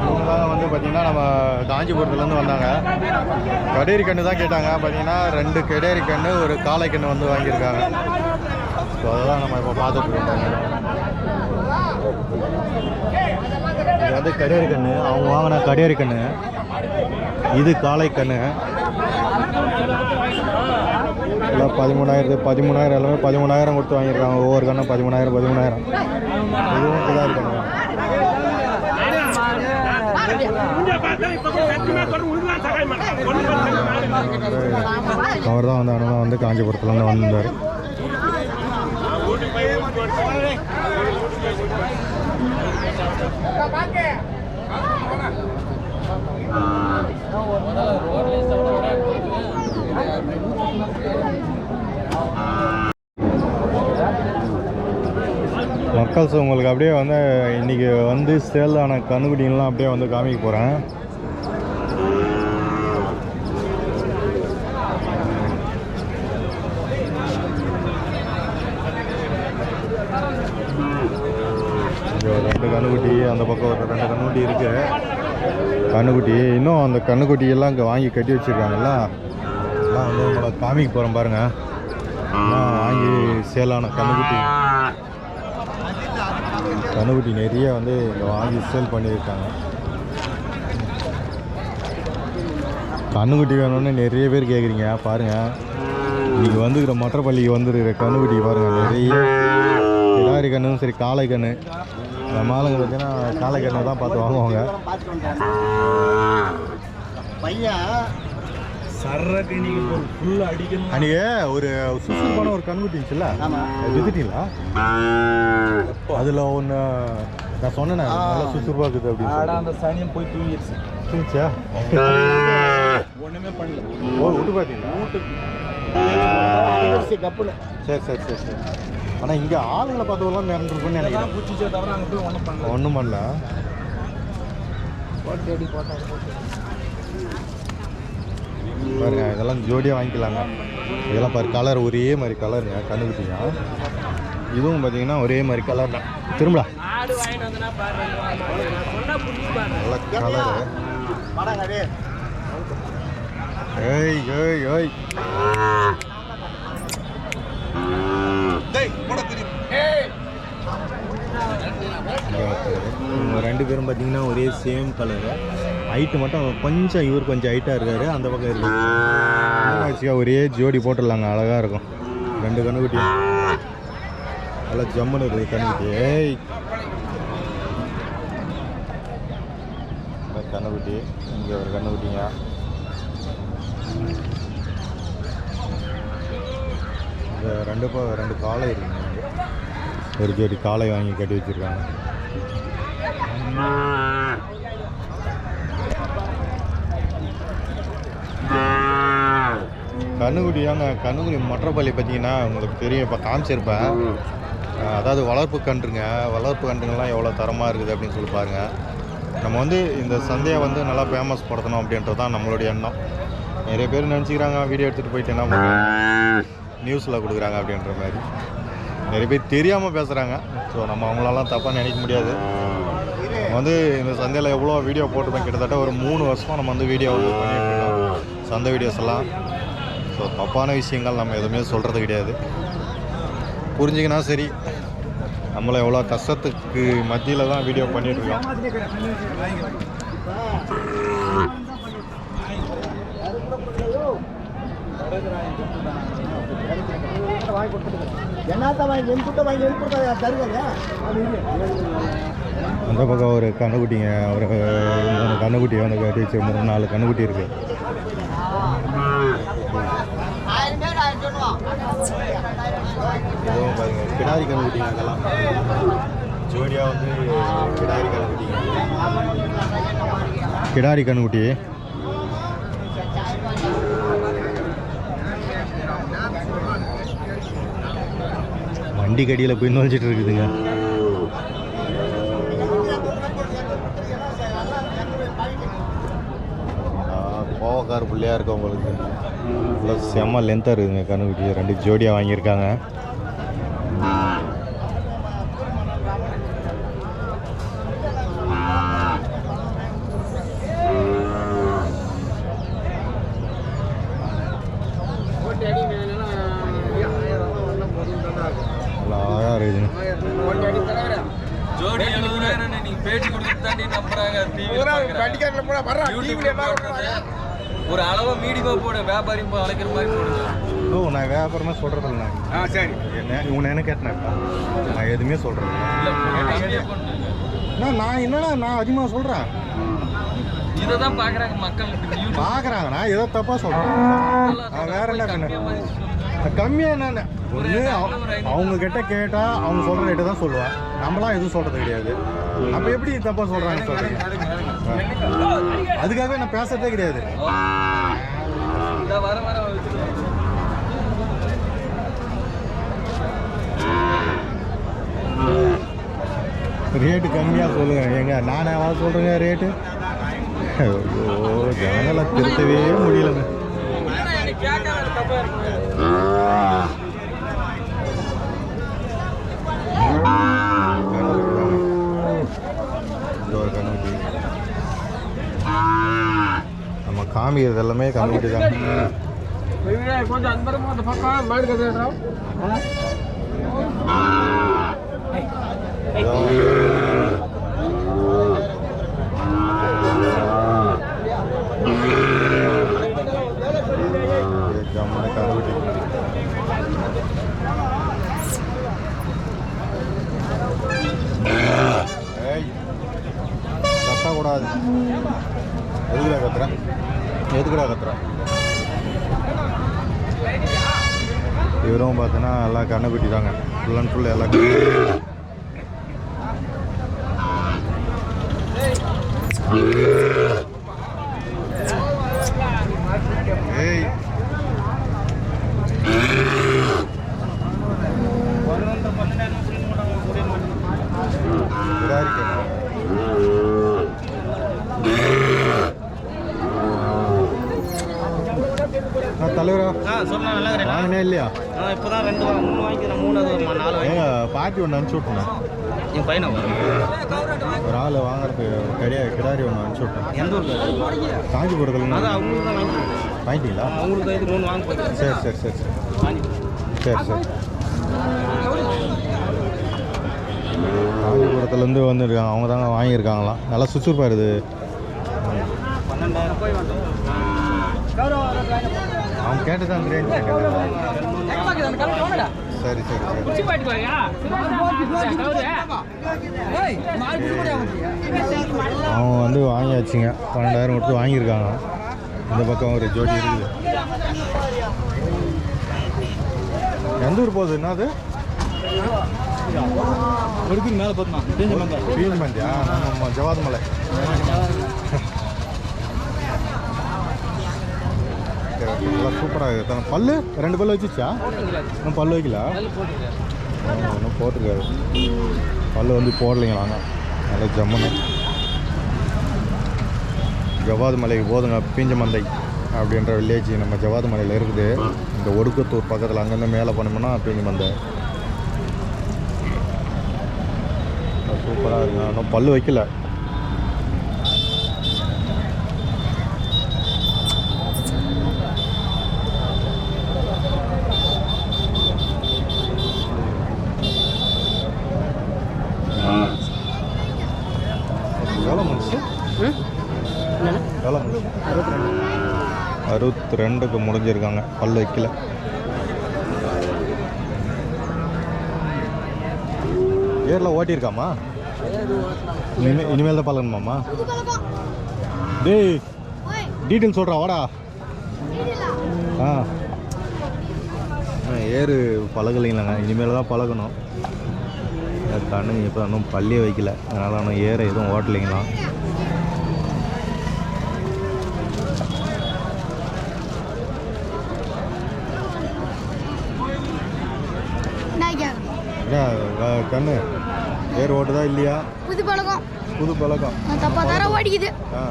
இவங்களாம் வந்து பார்த்தீங்கன்னா நம்ம காஞ்சிபுரத்துலேருந்து வந்தாங்க. கடேரி கன்று தான் கேட்டாங்க. பார்த்தீங்கன்னா ரெண்டு கடேரி கன்று ஒரு காளை கன்று வந்து வாங்கியிருக்காங்க. ஸோ அதெல்லாம் நம்ம இப்போ பார்த்துட்டு இருக்கோம் இது வந்து கடேரி கன்று அவங்க வாங்கின கடேரி கன்று இது காளை கன்று எல்லாம் பதிமூணாயிரத்து பதிமூணாயிரம் எல்லாமே பதிமூணாயிரம் கொடுத்து வாங்கியிருக்காங்க. ஒவ்வொரு கண்ணும் பதிமூணாயிரம் பதிமூணாயிரம். இதுவும் இதாக இருக்காங்க. அவர் தான் வந்து அனுபவம் வந்து காஞ்சிபுரத்துலேருந்து வந்திருந்தார் மக்கள்ஸ் உங்களுக்கு அப்படியே வந்து இன்னைக்கு வந்து சேல் ஆன அப்படியே வந்து காமிக்க போகிறேன் ரெண்டு கண்ணுக்குட்டி அந்த பக்கம் ஒரு ரெண்டு கண்ணுக்குட்டி இருக்கு. கண்ணுக்குட்டி இன்னும் அந்த கண்ணுக்குட்டியெல்லாம் இங்கே வாங்கி கட்டி வச்சுருக்காங்கல்ல? அதெல்லாம் வந்து உங்களை காமிக்க போகிறேன் பாருங்கள் வாங்கி சேலான கண்ணுக்குட்டி. கண்ணுக்குட்டி நிறைய வந்து இங்கே வாங்கி சேல் பண்ணியிருக்காங்க. கண்ணுக்குட்டி வேணும்னு நிறைய பேர் கேட்குறீங்க பாருங்கள் இன்னைக்கு வந்துக்கிற மற்றப்பள்ளிக்கு வந்துருக்கிற கண்ணுக்குட்டி பாருங்கள் நிறைய. கிடாரி கண்ணும் சரி காளை கண்ணு. நம்ம ஆளுங்க பார்த்தீங்கன்னா காளை கண்ணை தான் பார்த்து வாங்குவாங்க. பையன் சர்றக்கு இன்னைக்கு ஒரு ஃபுல் அடிக்கணும். ஒரு சுசுப்பான ஒரு கண்ணுக்குட்டி இருந்துச்சுல்ல வித்துட்டீங்களா அதில் ஒன்று நான் சொன்னேன் நல்லா சுசுப்பாக இருக்குது அப்படின்னு ஆடா சொல்லி. அந்த சனியம் போய் தூங்கிடுச்சு. இருந்துச்சா ஒண்ணுமே பண்ணல. ஓ விட்டு பார்த்தீங்களா கப்புல சரி சரி சரி சரி. ஆனால் இங்கே ஆளுங்களை பார்த்தவங்களாம் மிரண்டுருக்குன்னு நினைக்கிறேன். பூச்சிச்சே தவிர அங்கே போய் ஒன்றும் பண்ணல. ஒன்றும் பண்ணல. போட்டு அடி போட்டாங்க பாருங்க இதெல்லாம் ஜோடியாக வாங்கிக்கலாங்க. இதெல்லாம் பாரு கலர் ஒரே மாதிரி கலருங்க கண்டுபிடிச்சிங்க இதுவும் பார்த்தீங்கன்னா ஒரே மாதிரி கலர் தான். திரும்பலா நல்ல கலரு ஏய் ஏய் ஏய். ரெண்டு பேரும் பார்த்தீங்கன்னா ஒரே சேம் கலரு ஹைட்டு மட்டும் கொஞ்சம் இவர் கொஞ்சம் ஹைட்டாக இருக்காரு. அந்த பக்கம் இருக்கு. ஒரே ஜோடி போட்டுடலாங்க. அழகாக இருக்கும். ரெண்டு கண்ணுக்குட்டி நல்லா ஜம்முன்னு இருக்குது கண்ணுக்குட்டி. ஏய். கண்ணுக்குட்டி. இங்கே ஒரு கண்ணுக்குட்டிங்க. இந்த ரெண்டு ரெண்டு காளை இருக்குங்க. ஒரு ஜோடி காளை வாங்கி கட்டி வச்சிருக்காங்க. கண்ணுக்குட்டி தாங்க. கண்ணுக்குட்டி மொட்டப்பள்ளி பார்த்தீங்கன்னா உங்களுக்கு தெரியும். இப்போ காமிச்சிருப்பேன். அதாவது வளர்ப்பு கன்றுங்க. வளர்ப்பு கன்றுங்கள்லாம் எவ்வளோ தரமாக இருக்குது அப்படின்னு சொல்லி பாருங்க. நம்ம வந்து இந்த சந்தையை வந்து நல்லா ஃபேமஸ் படுத்தணும் அப்படின்றது தான் நம்மளுடைய எண்ணம். நிறைய பேர் நினச்சிக்கிறாங்க வீடியோ எடுத்துகிட்டு போயிட்டு என்ன நியூஸில் கொடுக்குறாங்க அப்படின்ற மாதிரி. நிறைய பேர் தெரியாமல் பேசுகிறாங்க ஸோ நம்ம அவங்களெல்லாம் தப்பாக நினைக்க முடியாது. நம்ம வந்து இந்த சந்தையில் எவ்வளோ வீடியோ போட்டுருப்பேன் கிட்டத்தட்ட ஒரு மூணு வருஷமாக நம்ம வந்து வீடியோ பண்ணிட்டு இருக்கோம். சந்தை வீடியோஸ் எல்லாம். ஸோ தப்பான விஷயங்கள் நம்ம எதுவுமே சொல்கிறது கிடையாது. புரிஞ்சுக்கினா சரி. நம்மளை எவ்வளோ கஷ்டத்துக்கு மத்தியில் தான் வீடியோ பண்ணிட்டு அந்த பக்கம் ஒரு கண்ணுக்குட்டிங்க ஒரு மூணு கண்ணுக்குட்டி வந்து கட்டி வச்சு மூணு நாலு கண்ணுக்குட்டி இருக்குது இதுவும் பாருங்க கிடாரி கண்ணுக்குட்டிங்க அதெல்லாம் ஜோடியாக வந்து கிடாரி கண்ணுக்குட்டிங்க கிடாரி கண்ணுக்குட்டி வண்டி கடியில் போய் நுழைஞ்சிட்டு இருக்குதுங்க ஆ, கோவக்கார பிள்ளையா இருக்கு உங்களுக்கு நல்லா செம்ம லென்த்தாக இருக்குதுங்க கண்ணுக்குட்டி. ரெண்டு ஜோடியாக வாங்கியிருக்காங்க. நல்லா அழகாக இருக்குதுங்க பேட்டி கொடுத்து ஒரு அளவா மீடியமா போடு வியாபாரி அழைக்கிற மாதிரி போடுங்க ஓ நான் வியாபாரமாக சொல்கிறதில்ல சரி. என்ன உன்னை என்ன கேட்டேன்? நான் எதுவுமே சொல்கிறேன் இல்ல நான் நான் என்னடா நான் அதிகமாக சொல்கிறேன் இதை தான் பாக்குறாங்க மக்கள். பார்க்குறாங்க நான் ஏதோ தப்பாக சொல்கிறேன் நான் வேற என்ன. கம்மியாக என்னென்ன ஒன்று அவங்க கிட்ட கேட்டால் அவங்க சொல்கிற ரேட்டு தான் சொல்லுவேன். நம்மளாம் எதுவும் சொல்கிறது கிடையாது. அப்போ எப்படி தப்பாக சொல்கிறாங்கன்னு சொல்கிறீங்க அதுக்காகவே நான் பேசுறதே கிடையாது. ரேட்டு கம்மியாக சொல்லுங்கள் எங்க நானே சொல்கிறேங்க ரேட்டு ஐயோ ஜனங்களை திருத்தவே முடியலங்க. కదా ஜம்மன கண்ணுக்குட்டி ஏய் கத்தக்கூடாது எதுக்குடா கத்துற எதுக்குடா கத்துறா? இவரும் பார்த்தீங்கன்னா எல்லாம் கண்ணுக்குட்டி தாங்க. ஃபுல் அண்ட் ஃபுல் எல்லாம் கண்ணுக்குட்டி. ஏய் கிடாரி கண்ணு. ஆ, தலைவரா சொன்னா நல்லா இருக்கிறேன் வாங்கினே இல்லையா நான் இப்போதான் ரெண்டு வா- மூணு வாங்கிக்கிறேன் மூணு அது ஒரு நாலு பாட்டி ஒன்று அனுப்பிச்சி விட்டேன் என் பையனை ஒரு ஆள் வாங்குறதுக்கு கிடையா கிடாரி ஒன்று அனுப்பிச்சி விட்டேன் எந்த ஊருக்கு காஞ்சிபுரத்தில் வாங்கிட்டீங்களா? அவங்களுக்கு இது மூணு வாங்க போயிட்டு சரி சரி சரி சரி. சரி சரி. காஞ்சிபுரத்துலேருந்து வந்துருக்காங்க. அவங்க தாங்க வாங்கியிருக்காங்களாம். நல்லா சுறுசுறுப்பாக இது பன்னெண்டாயிரம் போய் வந்து அவங்க கேட்டு தான் அந்த ரேஞ்ச் சரி சரி சரி. அவங்க வந்து வாங்கியாச்சுங்க. பன்னெண்டாயிரம் கொடுத்து வாங்கியிருக்காங்க. இந்த பக்கம் ஒரு ஜோடி இருக்குது. எந்த ஊர் போகுது? என்னது இருக்கு மேலே போதுமா பீஞ்சி மந்தியா நம்ம ஜவாத் மலை. நல்லா சூப்பராக இருக்குது பல்லு ரெண்டு பல்லு வச்சுச்சா இன்னும் பல்லு வைக்கல? ஒன்றும் இன்னும் போட்டிருக்காரு. பல்லு வந்து போடலைங்களாங்க நல்லா ஜம்முன்னு. ஜவாது மலைக்கு போதுங்க பீஞ்ச மந்தை அப்படின்ற வில்லேஜ் நம்ம ஜவாது மலையில் இருக்குது. இந்த ஒடுக்கத்தூர் பக்கத்தில் அங்கேருந்து மேலே போனோம்னா பீஞ்ச மந்தை. சூப்பராக இருக்குங்க. இன்னும் பல்லு வைக்கல எவ்வளோ முடிச்சு எவ்வளோ முடிச்சு அறுபத்தி ரெண்டுக்கு முடிஞ்சிருக்காங்க. பல் வைக்கல. ஏரில் ஓட்டியிருக்காமா? இனிமே இனிமேல் தான் பழகணுமாம்மா டேய் டீட்டெயில் சொல்கிறா வாடா. ஆ. ஆ, ஏறு பழகலைங்களாங்க இனிமேல் தான் பழகணும். கண்ணுங்க இப்போ இன்னும் பள்ளியே வைக்கல. அதனால் இன்னும் ஏற எதுவும் ஓட்டலைங்களாம். கண்ணு. ஏர் ஓட்டுதா இல்லையா? புது பழக்கம். புது பழக்கம். தப்பா தர ஓடிக்குது. ஆ.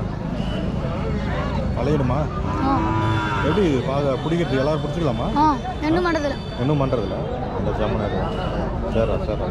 எப்படி இது? பார்க்க பிடிக்கிறது எல்லாரும் பிடிச்சிக்கலாமா? என்ன பண்ணுறதில்ல இன்னும் பண்ணுறதில்ல இந்த ஜம்மன் சரிடா சரிடா